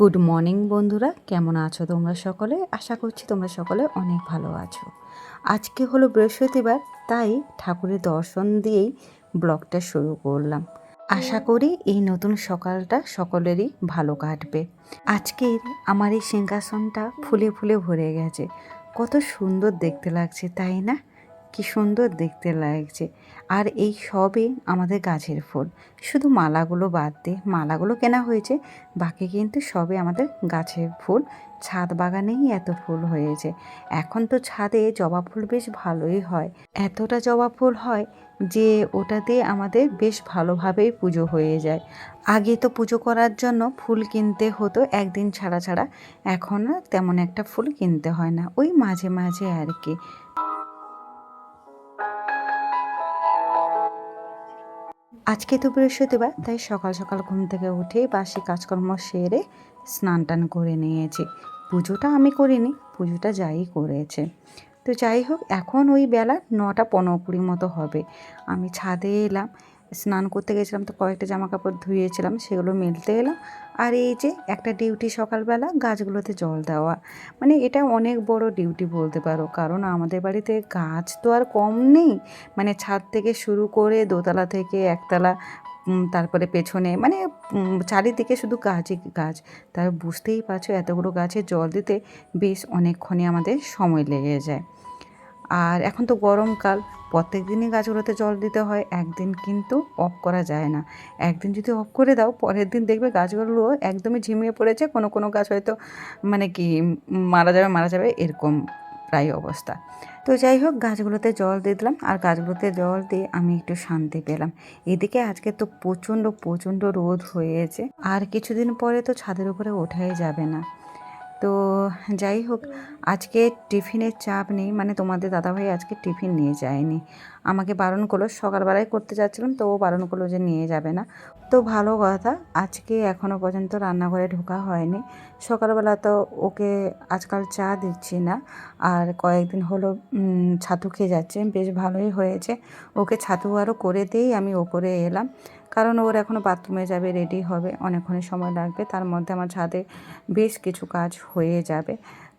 Good morning বন্ধুরা, কেমন আছো তোমরা সকলে? আশা করছি তোমরা সকলে অনেক ভালো আছো। আজকে হলো বৃহস্পতিবার, তাই ঠাকুরের দর্শন দিয়েই ব্লগটা শুরু করলাম। আশা করি এই নতুন সকালটা সকলেরই ভালো কাটবে। আজকের আমার এই সিংহাসনটা ফুলে ফুলে ভরে গেছে। কত সুন্দর দেখতে লাগছে, তাই না? কি সুন্দর দেখতে লাগছে। আর এই সবই আমাদের গাছের ফুল। শুধু মালাগুলো বাদ দিয়ে মালাগুলো কেনা হয়েছে, বাকি কিন্তু সবই আমাদের গাছের ফুল। ছাদ বাগানেই এত ফুল হয়েছে। এখন তো ছাদে জবা ফুল বেশ ভালোই হয়। এতটা জবা ফুল হয় যে ওটাতে আমাদের বেশ ভালোভাবেই পুজো হয়ে যায়। আগে তো পুজো করার জন্য ফুল কিনতে হতো, একদিন ছাড়া ছাড়া। এখন তেমন একটা ফুল কিনতে হয় না। ওই মাঝে মাঝে আর কি। আজকে তো বৃহস্পতিবার, তাই সকাল সকাল ঘুম থেকে উঠে বাসি কাজকর্ম সেরে স্নান টান করে নিয়েছি। পুজোটা আমি করিনি, পুজোটা যাই করেছে। তো যাই হোক, এখন ওই বেলা নটা পনেরো কুড়ি মতো হবে। আমি ছাদে এলাম স্নান করতে গেছিলাম তো কয়েকটা জামা কাপড় ধুয়েছিলাম, সেগুলো মেলতে এলাম আর এই যে একটা ডিউটি সকালবেলা, গাছগুলোতে জল দেওয়া। মানে এটা অনেক বড় ডিউটি বলতে পারো, কারণ আমাদের বাড়িতে গাছ তো আর কম নেই। মানে ছাদ থেকে শুরু করে দোতলা থেকে একতলা তারপরে পেছনে মানে চারিদিকে শুধু গাছই গাছ। তার বুঝতেই পারছ, এতগুলো গাছে জল দিতে বেশ অনেকক্ষণই আমাদের সময় লেগে যায়। আর এখন তো গরমকাল, প্রত্যেক দিনই গাছগুলোতে জল দিতে হয়, একদিন কিন্তু অফ করা যায় না। একদিন যদি অফ করে দাও, পরের দিন দেখবে গাছগুলো একদমই ঝিমিয়ে পড়েছে, কোনো কোনো গাছ হয়তো মানে কি মারা যাবে মারা যাবে, এরকম প্রায় অবস্থা। তো যাই হোক, গাছগুলোতে জল দিয়ে দিলাম, আর গাছগুলোতে জল দিয়ে আমি একটু শান্তি পেলাম। এদিকে আজকে তো প্রচণ্ড প্রচণ্ড রোদ হয়েছে, আর কিছুদিন পরে তো ছাদের উপরে ওঠাই যাবে না। তো যাই হোক, আজকে টিফিনের চাপ নেই। মানে তোমাদের দাদাভাই আজকে টিফিন নিয়ে যায়নি। আমাকে বারণ করল, সকালবেলায় করতে যাচ্ছিলাম, তো ও বারণ করল যে নিয়ে যাবে না। তো ভালো কথা, আজকে এখনও পর্যন্ত রান্নাঘরে ঢোকা হয়নি। সকালবেলা তো ওকে আজকাল চা দিচ্ছি না, আর কয়েকদিন হলো ছাতু খেয়ে যাচ্ছে। বেশ ভালোই হয়েছে। ওকে ছাতু আরও করে দিয়েই আমি ওপরে এলাম। কারণ ওর এখনও বাথরুমে যাবে রেডি হবে, অনেকক্ষণই সময় লাগবে। তার মধ্যে আমার ছাদে বেশ কিছু কাজ হয়ে যাবে।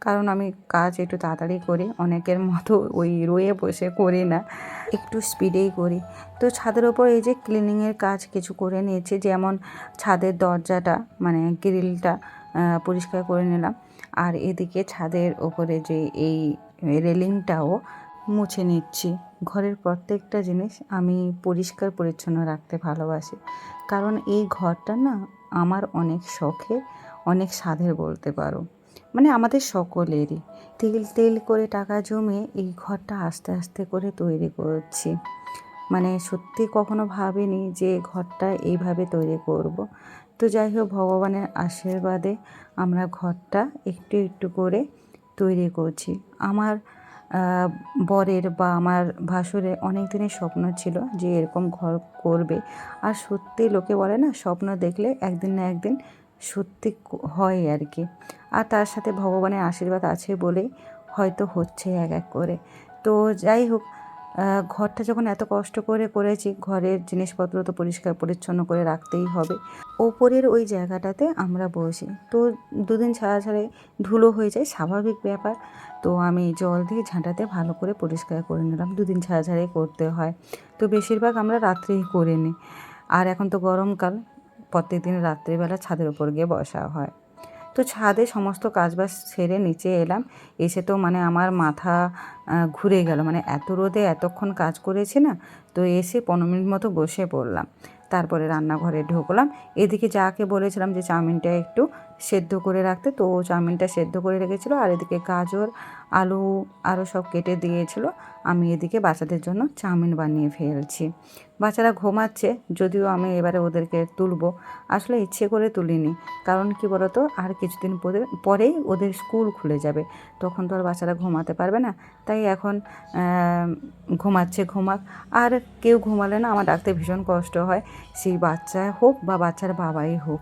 কারণ আমি কাজ একটু তাড়াতাড়ি করি, অনেকের মতো ওই রয়ে বসে করি না, একটু স্পিডেই করি। তো ছাদের ওপর এই যে ক্লিনিংয়ের কাজ কিছু করে নিয়েছি, যেমন ছাদের দরজাটা মানে গ্রিলটা পরিষ্কার করে নিলাম। আর এদিকে ছাদের ওপরে যে এই রেলিংটাও মুছে নিচ্ছি। ঘরের প্রত্যেকটা জিনিস আমি পরিষ্কার, পরিচ্ছন্ন রাখতে ভালোবাসি। কারণ এই ঘরটা না আমার অনেক শখে, অনেক স্বাদের বলতে পারো। মানে আমাদের সকলেরই। তেল তেল করে টাকা জমিয়ে এই ঘরটা আস্তে আস্তে করে তৈরি করছি। মানে সত্যি কখনো ভাবিনি যে ঘরটা এইভাবে তৈরি করব। তো যাই হোক, ভগবানের আশীর্বাদে আমরা ঘরটা একটু একটু করে তৈরি করছি। আমার বরের বা আমার ভাসুরের অনেক দিনের স্বপ্ন ছিল যে এরকম ঘর করবে। আর সত্যি লোকে বলে না, স্বপ্ন দেখলে একদিন না একদিন সত্যি হয় আর কি। আর তার সাথে ভগবানের আশীর্বাদ আছে বলেই হয়তো হচ্ছে এক এক করে। তো যাই হোক ঘরটা যখন এত কষ্ট করে করেছি, ঘরের জিনিসপত্র তো পরিষ্কার পরিচ্ছন্ন করে রাখতেই হবে। ওপরের ওই জায়গাটাতে আমরা বসি। তো দুদিন ছাড়া ছাড়াই ধুলো হয়ে যায়, স্বাভাবিক ব্যাপার। তো আমি জল দিয়ে ঝাঁটাতে ভালো করে পরিষ্কার করে নিলাম। দুদিন ছাড়া ছাড়াই করতে হয়। তো বেশিরভাগ আমরা রাত্রেই করে নিই। আর এখন তো গরমকাল প্রত্যেক দিন রাত্রিবেলা ছাদের উপর গিয়ে বসা হয়। তো ছাদে সমস্ত কাজবাজ সেরে নিচে এলাম। এসে তো মানে আমার মাথা ঘুরে গেল। মানে এত রোদে এতক্ষণ কাজ করেছি না, তো এসে পনেরো মিনিট মতো বসে পড়লাম। তারপরে রান্নাঘরে ঢুকলাম। এদিকে যাকে বলেছিলাম যে চাউমিনটা একটু সেদ্ধ করে রাখতে। তো চাউমিনটা সেদ্ধ করে রেখেছিলো আর এদিকে গাজর, আলু আরও সব কেটে দিয়েছিল। আমি এদিকে বাচ্চাদের জন্য চাউমিন বানিয়ে ফেলছি। বাচ্চারা ঘুমাচ্ছে, যদিও আমি এবারে ওদেরকে তুলবো। আসলে ইচ্ছে করে তুলিনি, কারণ কি বলতো, আর কিছুদিন পরে, পরেই ওদের স্কুল খুলে যাবে। তখন তো আর বাচ্চারা ঘুমাতে পারবে না। তাই এখন ঘুমাচ্ছে, ঘুমাক। আর কেউ ঘুমালে না আমার ডাকতে ভীষণ কষ্ট হয়। সেই বাচ্চা হোক বা বাচ্চার বাবাই হোক।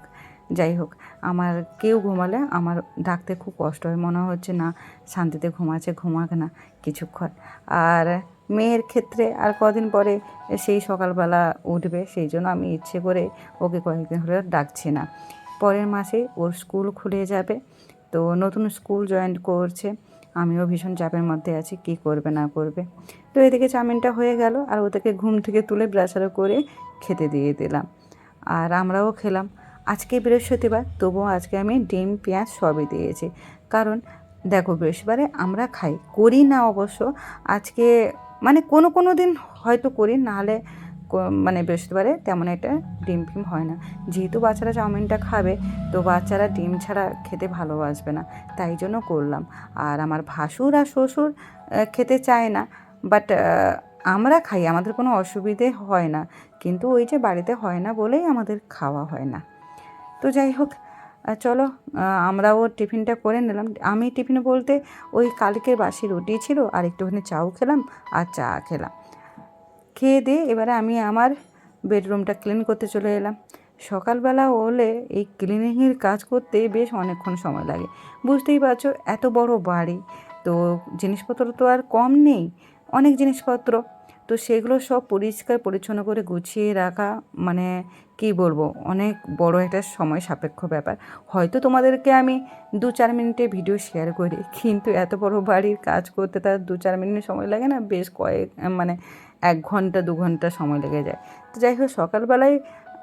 যাই হোক, আমার কেউ ঘুমালে আমার ডাকতে খুব কষ্ট হয়। মনে হচ্ছে না, শান্তিতে ঘুমাচ্ছে, ঘুমাক না কিছুক্ষণ। আর মেয়ের ক্ষেত্রে আর কদিন পরে সেই সকালবেলা উঠবে, সেই জন্য আমি ইচ্ছে করে ওকে কয়েকদিন হলে ডাকছি না। পরের মাসে ওর স্কুল খুলে যাবে, তো নতুন স্কুল জয়েন করছে। আমিও ভীষণ চাপের মধ্যে আছি, কি করবে, না করবে। তো এদিকে চাউমিনটা হয়ে গেল, আর ওদেরকে ঘুম থেকে তুলে ব্রাশারও করে খেতে দিয়ে দিলাম। আর আমরাও খেলাম। আজকে বৃহস্পতিবার, তবুও আজকে আমি ডিম, পেঁয়াজ সবই দিয়েছি। কারণ দেখো বৃহস্পতিবারে আমরা খাই, করি না অবশ্য। আজকে মানে কোনো কোনো দিন হয়তো করি, নাহলে মানে বৃহস্পতিবারে তেমন একটা ডিম ফিম হয় না। যেহেতু বাচ্চারা চাউমিনটা খাবে, তো বাচ্চারা ডিম ছাড়া খেতে ভালোবাসবে না, তাই জন্য করলাম। আর আমার ভাসুর আর শ্বশুর খেতে চায় না বাট আমরা খাই, আমাদের কোনো অসুবিধে হয় না। কিন্তু ওই যে বাড়িতে হয় না বলেই আমাদের খাওয়া হয় না। তো যাই হোক চলো আমরাও টিফিনটা করে নিলাম। আমি টিফিন বলতে ওই কালকের বাসি রুটি ছিল আর একটুখানি চাও খেলাম আর চা খেলাম। খেয়ে দিয়ে এবারে আমি আমার বেডরুমটা ক্লিন করতে চলে এলাম। সকালবেলা হলে এই ক্লিনিংয়ের কাজ করতে বেশ অনেকক্ষণ সময় লাগে। বুঝতেই পারছ, এত বড় বাড়ি, তো জিনিসপত্র তো আর কম নেই, অনেক জিনিসপত্র। তো সেগুলো সব পরিষ্কার পরিচ্ছন্ন করে গুছিয়ে রাখা মানে কি বলব? অনেক বড় একটা সময় সাপেক্ষ ব্যাপার। হয়তো তোমাদেরকে আমি দু চার মিনিটে ভিডিও শেয়ার করি, কিন্তু এত বড় বাড়ির কাজ করতে তার দু চার মিনিট সময় লাগে না, বেশ কয়েক মানে এক ঘণ্টা, দু ঘণ্টা সময় লেগে যায়। তো যাই হোক, সকালবেলায়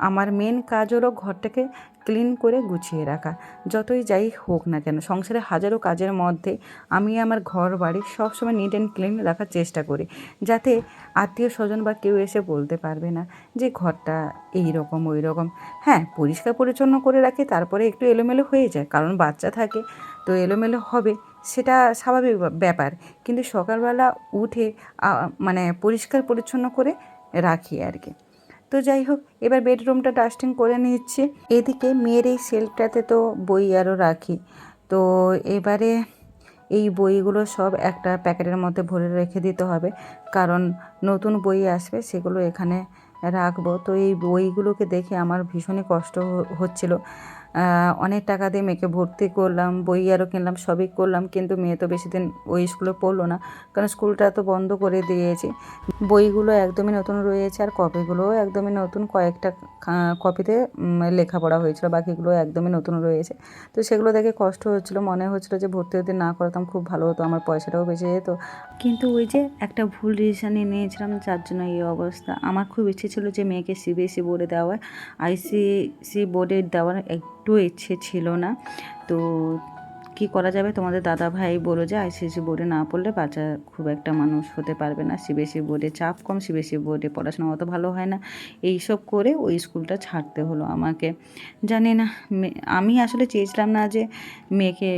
আমার মেন কাজ হলো ঘরটাকে ক্লিন করে গুছিয়ে রাখা। যতই যাই হোক না কেন, সংসারে হাজারো কাজের মধ্যে আমি আমার ঘর, বাড়ি সবসময় নিট অ্যান্ড ক্লিন রাখার চেষ্টা করি, যাতে আত্মীয় স্বজন বা কেউ এসে বলতে পারবে না যে ঘরটা এই রকম ওই রকম হ্যাঁ পরিষ্কার পরিচ্ছন্ন করে রাখি, তারপরে একটু এলোমেলো হয়ে যায়, কারণ বাচ্চা থাকে, তো এলোমেলো হবে, সেটা স্বাভাবিক ব্যাপার। কিন্তু সকালবেলা উঠে মানে পরিষ্কার পরিচ্ছন্ন করে রাখি আর কি। তো যাই হোক, এবার বেডরুমটা ডাস্টিং করে নিচ্ছি। এদিকে মেয়ের এই সেলফটাতে তো বই আরও রাখি। তো এবারে এই বইগুলো সব একটা প্যাকেটের মধ্যে ভরে রেখে দিতে হবে। কারণ নতুন বই আসবে, সেগুলো এখানে রাখব। তো এই বইগুলোকে দেখে আমার ভীষণই কষ্ট হচ্ছিল। অনেক টাকা দিয়ে মেয়েকে ভর্তি করলাম, বই আরও কিনলাম, সবই করলাম, কিন্তু মেয়ে তো বেশি দিন ওই স্কুলে পড়ল না, কারণ স্কুলটা তো বন্ধ করে দিয়েছে। বইগুলো একদমই নতুন রয়েছে আর কপিগুলোও একদমই নতুন, কয়েকটা কপিতে লেখাপড়া হয়েছিল, বাকিগুলো একদমই নতুন রয়েছে। তো সেগুলো দেখে কষ্ট হচ্ছিল, মনে হচ্ছিল যে ভর্তি যদি না করতাম খুব ভালো হতো, আমার পয়সাটাও বেঁচে যেত। কিন্তু ওই যে একটা ভুল ডিসিশনই নিয়েছিলাম, যার জন্য এই অবস্থা। আমার খুব ইচ্ছে ছিল যে মেয়েকে সিবিএসসি বোর্ডে দেওয়ার আইসিসি বোর্ডে দেওয়ার একটু ইচ্ছে ছিল না। তো কি করা যাবে? তোমাদের দাদা ভাই বলো যে আইসিএসি বোর্ডে না পড়লে বাচ্চা খুব একটা মানুষ হতে পারবে না। সিবিএসসি বোর্ডে চাপ কম সিবিএসসি বোর্ডে পড়াশোনা অত ভালো হয় না। এই সব করে ওই স্কুলটা ছাড়তে হলো আমাকে। জানি না আমি আসলে চেয়েছিলাম না যে মেয়েকে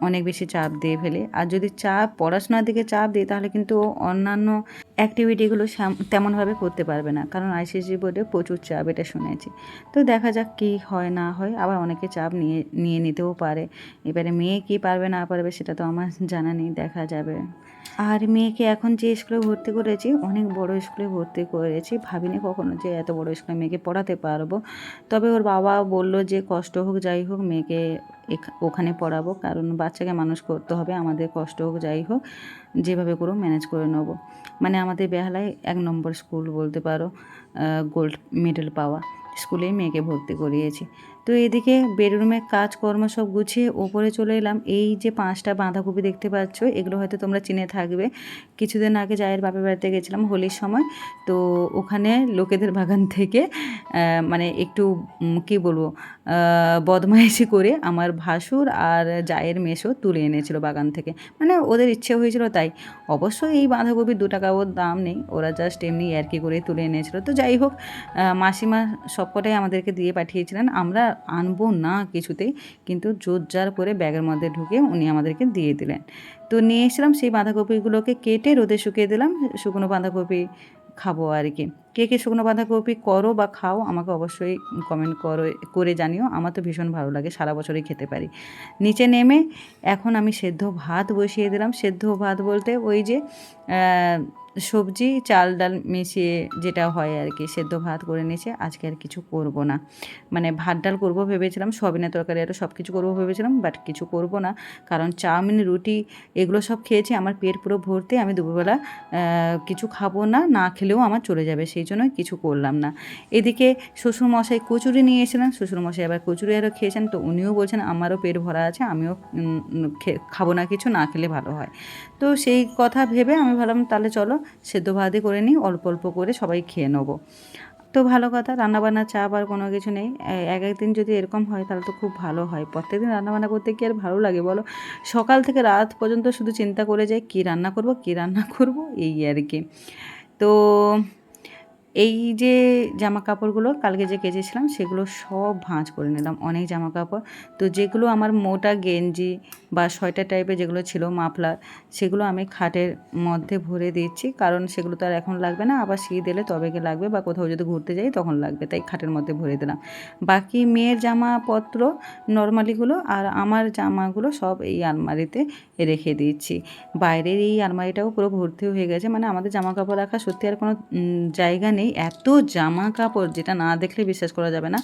অনেক বেশি চাপ দিয়ে ফেলে। আর যদি চাপ, পড়াশোনার দিকে চাপ দিই, তাহলে কিন্তু অন্যান্য অ্যাক্টিভিটিগুলো তেমনভাবে করতে পারবে না। কারণ আইসিএসসি বোর্ডে প্রচুর চাপ, এটা শুনেছি। তো দেখা যাক কী হয়, না হয়, আবার অনেকে চাপ নিয়ে নিয়ে নিতেও পারে। এবারে মেয়ে কী পারবে, না পারবে, সেটা তো আমার জানা নেই, দেখা যাবে। আর মেয়েকে এখন যে স্কুলে ভর্তি করেছি, অনেক বড় স্কুলে ভর্তি করেছি। ভাবিনি কখনো যে এত বড় স্কুলে মেয়েকে পড়াতে পারব। তবে ওর বাবা বলল যে কষ্ট হোক, যাই হোক, মেয়েকে ওখানে পড়াবো। কারণ বাচ্চাকে মানুষ করতে হবে, আমাদের কষ্ট হোক, যাই হোক, যেভাবে করো ম্যানেজ করে নেব। মানে আমাদের বেহালায় এক নম্বর স্কুল বলতে পারো গোল্ড মেডেল পাওয়া। স্কুলেই মেয়েকে ভর্তি করিয়েছি। তো এদিকে বেডরুমে কাজকর্ম সব গুছিয়ে ওপরে চলে এলাম। এই যে পাঁচটা বাঁধাকপি দেখতে পাচ্ছ, এগুলো হয়তো তোমরা চিনে থাকবে। কিছুদিন আগে জায়ের বাপের বাড়িতে গেছিলাম হোলির সময়। তো ওখানে লোকেদের বাগান থেকে মানে একটু কি বলব বদমাইশি করে আমার ভাসুর আর জায়ের মেশো তুলে এনেছিল বাগান থেকে। মানে ওদের ইচ্ছে হয়েছিল তাই। অবশ্য এই বাঁধাকপির দু টাকাও দাম নেই। ওরা জাস্ট এমনি আর কি করে তুলে এনেছিল। তো যাই হোক মাসিমা সবকটাই আমাদেরকে দিয়ে পাঠিয়েছিলেন। আমরা আনব না কিছুতেই, কিন্তু জোর জার করে ব্যাগের মধ্যে ঢুকে উনি আমাদেরকে দিয়ে দিলেন। তো নিয়ে এসেছিলাম সেই বাঁধাকপিগুলোকে কেটে রোদে শুকিয়ে দিলাম, শুকনো বাঁধাকপি খাব আর কি। কে কে শুকনো বাঁধাকপি করো বা খাও আমাকে অবশ্যই কমেন্ট করো, করে জানিও। আমার তো ভীষণ ভালো লাগে, সারা বছরই খেতে পারি। নিচে নেমে এখন আমি সেদ্ধ ভাত বসিয়ে দিলাম। সেদ্ধ ভাত বলতে ওই যে সবজি, চাল, ডাল মিশিয়ে যেটা হয় আর কি, সেদ্ধ ভাত করে নিয়েছে। আজকে আর কিছু করব না। মানে ভাত, ডাল করব ভেবেছিলাম, সবিনের তরকারি আরও সব কিছু করব ভেবেছিলাম বাট কিছু করব না। কারণ চাউমিন, রুটি এগুলো সব খেয়েছি, আমার পেট পুরো ভর্তি, আমি দুপুরবেলা কিছু খাব না না খেলেও আমার চলে যাবে, সেই জন্য কিছু করলাম না। এদিকে শ্বশুরমশাই কচুরি নিয়ে এসেছিলেন, শ্বশুরমশাই আবার কচুরি আরও খেয়েছেন, তো উনিও বলছেন, আমারও পেট ভরা আছে, আমিও খাব না কিছু, না খেলে ভালো হয়। তো সেই কথা ভেবে আমি ভাবলাম, তাহলে চলো সেদ্ধ ভাতে করে নিই, অল্প অল্প করে সবাই খেয়ে নেব। তো ভালো কথা, রান্নাবান্না চাপ আর কোনো কিছু নেই। এক একদিন যদি এরকম হয় তাহলে তো খুব ভালো হয়। প্রত্যেকদিন রান্নাবান্না করতে কি আর ভালো লাগে, বলো? সকাল থেকে রাত পর্যন্ত শুধু চিন্তা করে যায় কী রান্না করব, কী রান্না করব, এই আর কি। তো এই যে জামা কাপড়গুলো কালকে যে কেচেছিলাম, সেগুলো সব ভাঁজ করে নিলাম, অনেক জামা কাপড় তো যেগুলো আমার মোটা গেঞ্জি বা সোয়েটার টাইপের যেগুলো ছিল, মাফলার, সেগুলো আমি খাটের মধ্যে ভরে দিচ্ছি, কারণ সেগুলো তো আর এখন লাগবে না। আবার শীত এলে তবে গিয়ে লাগবে বা কোথাও যদি ঘুরতে যাই তখন লাগবে, তাই খাটের মধ্যে ভরে দিলাম। বাকি মেয়ের জামাপত্র নর্মালিগুলো আর আমার জামাগুলো সব এই আলমারিতে রেখে দিচ্ছি। বাইরের এই আলমারিটাও পুরো ভর্তি হয়ে গেছে মানে আমাদের জামা কাপড় রাখা সত্যি আর কোনো জায়গা নেই। এত জামা কাপড় যেটা না দেখলে বিশ্বাস করা যাবে না।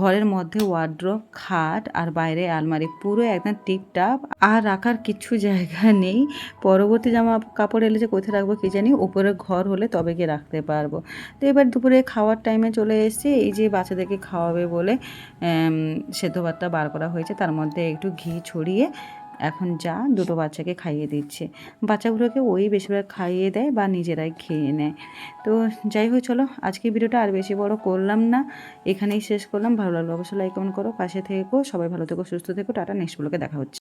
ঘরের মধ্যে ওয়ার্ড্রপ খাট আর বাইরে আলমারি, পুরো একদম টিপটাপ আর রাখার কিছু জায়গা নেই। পরবর্তী জামা কাপড় এলে যে কোথায় রাখব কী জানি উপরে ঘর হলে তবে গিয়ে রাখতে পারব। তো এবার দুপুরে খাওয়ার টাইমে চলে এসেছি, এই যে বাচ্চাদেরকে খাওয়াবে বলে সেদ্ধ ভাতটা বার করা হয়েছে, তার মধ্যে একটু ঘি ছড়িয়ে এখন যা দুটো বাচ্চাকে খাইয়ে দিচ্ছে। বাচ্চাগুলোকে ওই বেশিরভাগ খাইয়ে দেয় বা নিজেরাই খেয়ে নেয়। তো যাই হোক, চলো আজকে ভিডিওটা আর বেশি বড় করলাম না। এখানেই শেষ করলাম। ভালো লাগল অবশ্যই লাইক কমেন্ট করো। পাশে থেকো সবাই ভালো থেকো, সুস্থ থেকো। টাটা নেক্সট ব্লগে দেখা হচ্ছে।